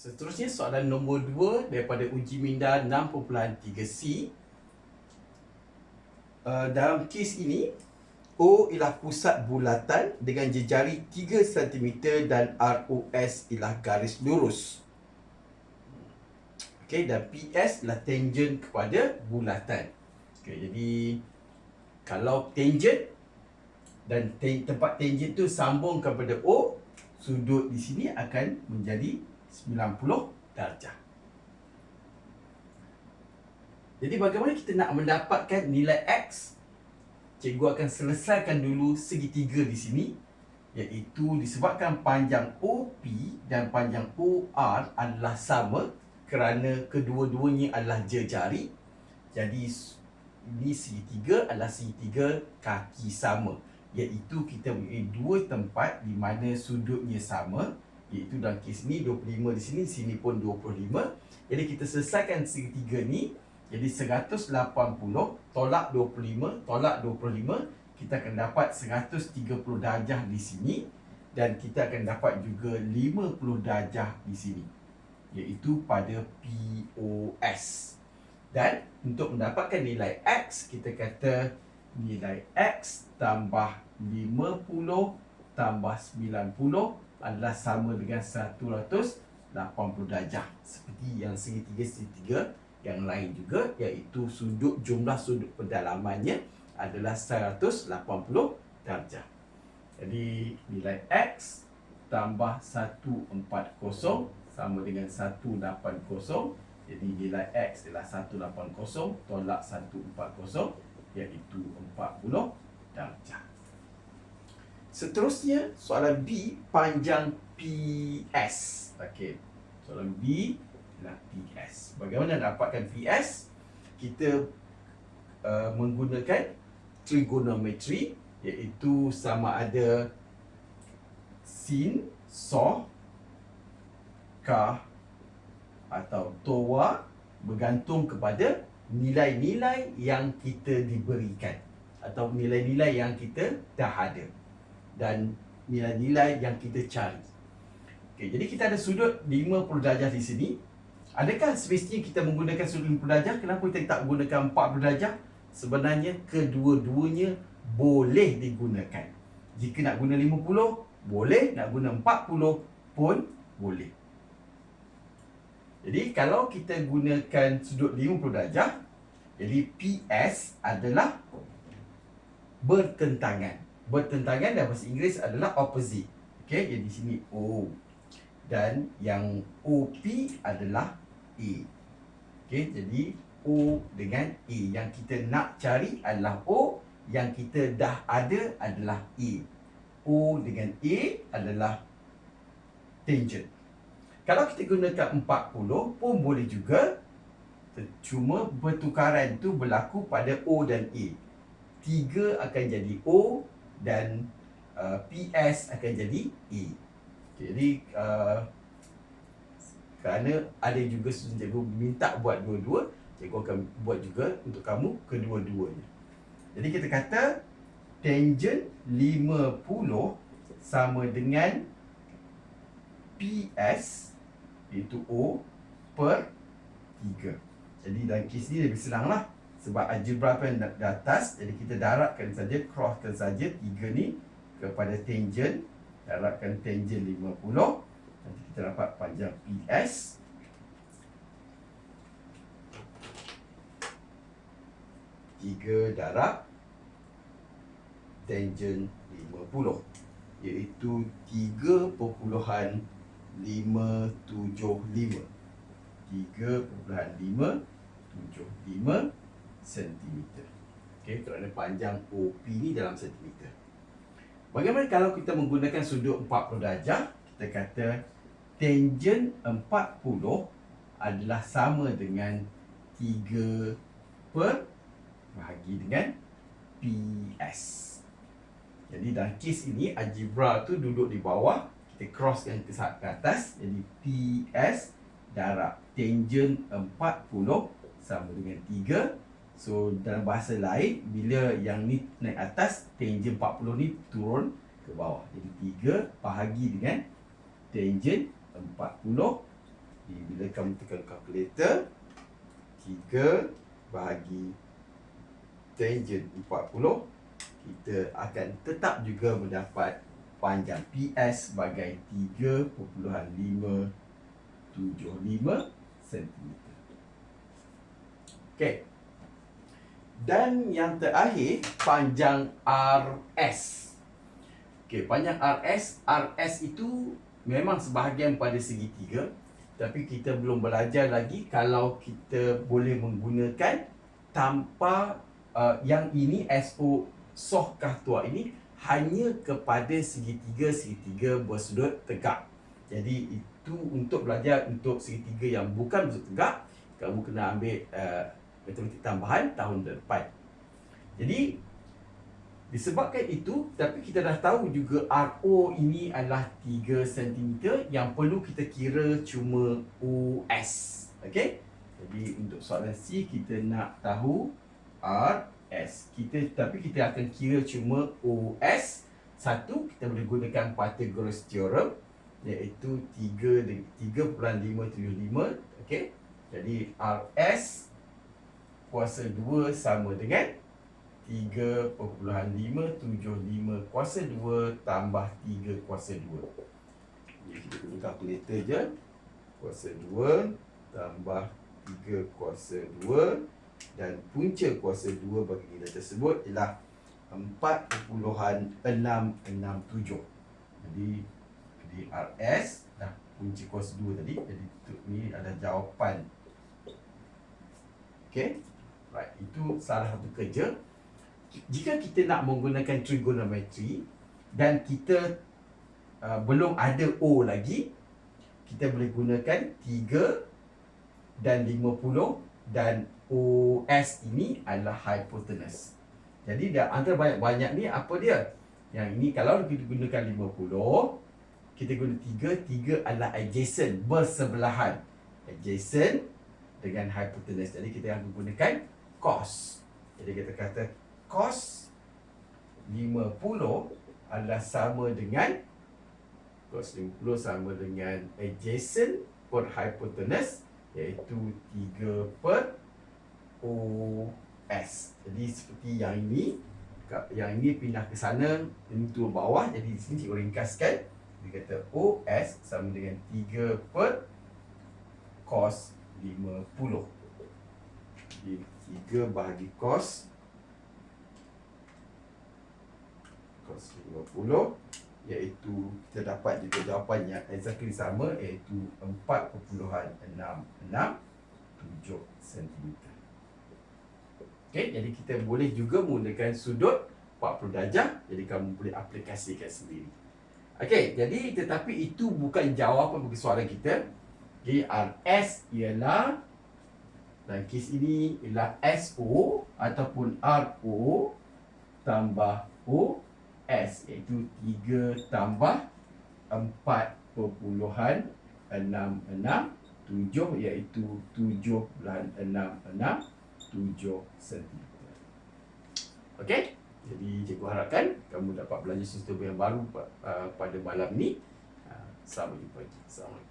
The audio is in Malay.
Seterusnya soalan nombor 2 daripada uji minda 6.3C. Uh, dalam kes ini, O ialah pusat bulatan dengan jejari 3 cm dan ROS ialah garis lurus. Okey dan PS ialah tangent kepada bulatan. Okey jadi kalau tangent dan te- tempat tangent tu sambung kepada O, sudut di sini akan menjadi 90 darjah. Jadi bagaimana kita nak mendapatkan nilai X? Cikgu akan selesaikan dulu segitiga di sini iaitu disebabkan panjang OP dan panjang OR adalah sama kerana kedua-duanya adalah jejari. Jadi ini segitiga adalah segitiga kaki sama iaitu kita mempunyai dua tempat di mana sudutnya sama iaitu dalam kes ni 25 di sini sini pun 25 jadi kita selesaikan segitiga ni jadi 180 tolak 25 tolak 25 kita akan dapat 130 darjah di sini dan kita akan dapat juga 50 darjah di sini iaitu pada POS dan untuk mendapatkan nilai X kita kata nilai X tambah 50 tambah 90 adalah sama dengan 180 darjah seperti yang segitiga-segitiga yang lain juga iaitu sudut jumlah sudut pendalamannya adalah 180 darjah. Jadi nilai X tambah 140 sama dengan 180 jadi nilai X adalah 180 tolak 140 iaitu 40 darjah. Seterusnya soalan B panjang PS. Okey. Soalan B adalah PS. Bagaimana nak dapatkan PS? Kita uh, menggunakan trigonometri iaitu sama ada sin, so, ka atau toa bergantung kepada nilai-nilai yang kita diberikan atau nilai-nilai yang kita dah ada dan nilai-nilai yang kita cari. Okey, jadi kita ada sudut 50 darjah di sini. Adakah semestinya kita menggunakan sudut 50 darjah? Kenapa kita tak menggunakan 40 darjah? Sebenarnya kedua-duanya boleh digunakan. Jika nak guna 50, boleh. Nak guna 40 pun boleh. Jadi kalau kita gunakan sudut 50 darjah, jadi PS adalah bertentangan bertentangan dalam bahasa Inggeris adalah opposite. Okey, jadi sini O dan yang OP adalah A. Okey, jadi O dengan A yang kita nak cari adalah O, yang kita dah ada adalah A. O dengan A adalah tangent. Kalau kita gunakan 40 pun boleh juga cuma pertukaran tu berlaku pada O dan A. 3 akan jadi O, dan uh, PS akan jadi E. Jadi uh, kerana ada juga student cikgu minta buat dua-dua, cikgu akan buat juga untuk kamu kedua-duanya. Jadi kita kata tangent 50 sama dengan PS iaitu O per 3. Jadi dalam kes ni lebih senang lah sebab algebra tu yang di atas jadi kita daratkan saja crosskan saja tiga ni kepada tangent. Daratkan tangent 50 nanti kita dapat panjang PS tiga darat tangent 50 iaitu 3.575 3.575 sentimeter. Okey, kerana panjang OP ni dalam sentimeter. Bagaimana kalau kita menggunakan sudut 40 darjah? Kita kata tangent 40 adalah sama dengan 3 per bahagi dengan PS. Jadi dalam kes ini algebra tu duduk di bawah, kita crosskan ke atas jadi PS darab tangent 40 sama dengan 3 So dalam bahasa lain bila yang ni naik atas tangent 40 ni turun ke bawah. Jadi 3 bahagi dengan tangent 40 Jadi bila kamu tekan kalkulator 3 bahagi tangent 40 kita akan tetap juga mendapat panjang PS sebagai 3.575 cm. Okey. Dan yang terakhir panjang RS. Okey, panjang RS, RS itu memang sebahagian pada segitiga tapi kita belum belajar lagi kalau kita boleh menggunakan tanpa uh, yang ini SO sohkah tua ini hanya kepada segitiga-segitiga bersudut tegak. Jadi itu untuk belajar untuk segitiga yang bukan bersudut tegak, kamu kena ambil uh, matematik tambahan tahun depan. Jadi disebabkan itu tapi kita dah tahu juga RO ini adalah 3 cm yang perlu kita kira cuma US. Okey? Jadi untuk soalan C kita nak tahu RS. Kita tapi kita akan kira cuma OS. Satu kita boleh gunakan Pythagoras theorem iaitu 3 3.575 okey. Jadi RS kuasa 2 sama dengan 3.575 kuasa 2 tambah 3 kuasa 2 Jadi kita guna kalkulator je. Kuasa 2 tambah 3 kuasa 2 Dan punca kuasa 2 bagi nilai tersebut ialah 4.667 Jadi di RS dah punca kuasa 2 tadi Jadi ni ada jawapan. Okay Right, itu salah satu kerja. Jika kita nak menggunakan trigonometry dan kita uh, belum ada O lagi kita boleh gunakan 3 dan 50 dan OS ini adalah hypotenuse. Jadi dia antara banyak-banyak ni apa dia? Yang ini kalau kita gunakan 50 kita guna 3 3 adalah adjacent bersebelahan. Adjacent dengan hypotenuse. Jadi kita akan gunakan cos jadi kita kata cos 50 adalah sama dengan cos 50 sama dengan adjacent per hypotenuse iaitu 3 per OS. Jadi seperti yang ini yang ini pindah ke sana ini turun bawah jadi di sini cikgu ringkaskan. Dia kata OS sama dengan 3 per cos 50 jadi 3 bahagi cos cos 50 iaitu kita dapat juga jawapan yang exactly sama iaitu 4.667 cm. Okey, jadi kita boleh juga menggunakan sudut 40 darjah jadi kamu boleh aplikasikan sendiri. Okey, jadi tetapi itu bukan jawapan bagi soalan kita. Okey, RS ialah dalam kes ini ialah SO ataupun RO tambah O S iaitu 3 tambah 4.667 iaitu 7.667 cm. Okey? Jadi cikgu harapkan kamu dapat belajar sesuatu yang baru uh, pada malam ni. Uh, selamat jumpa. Assalamualaikum.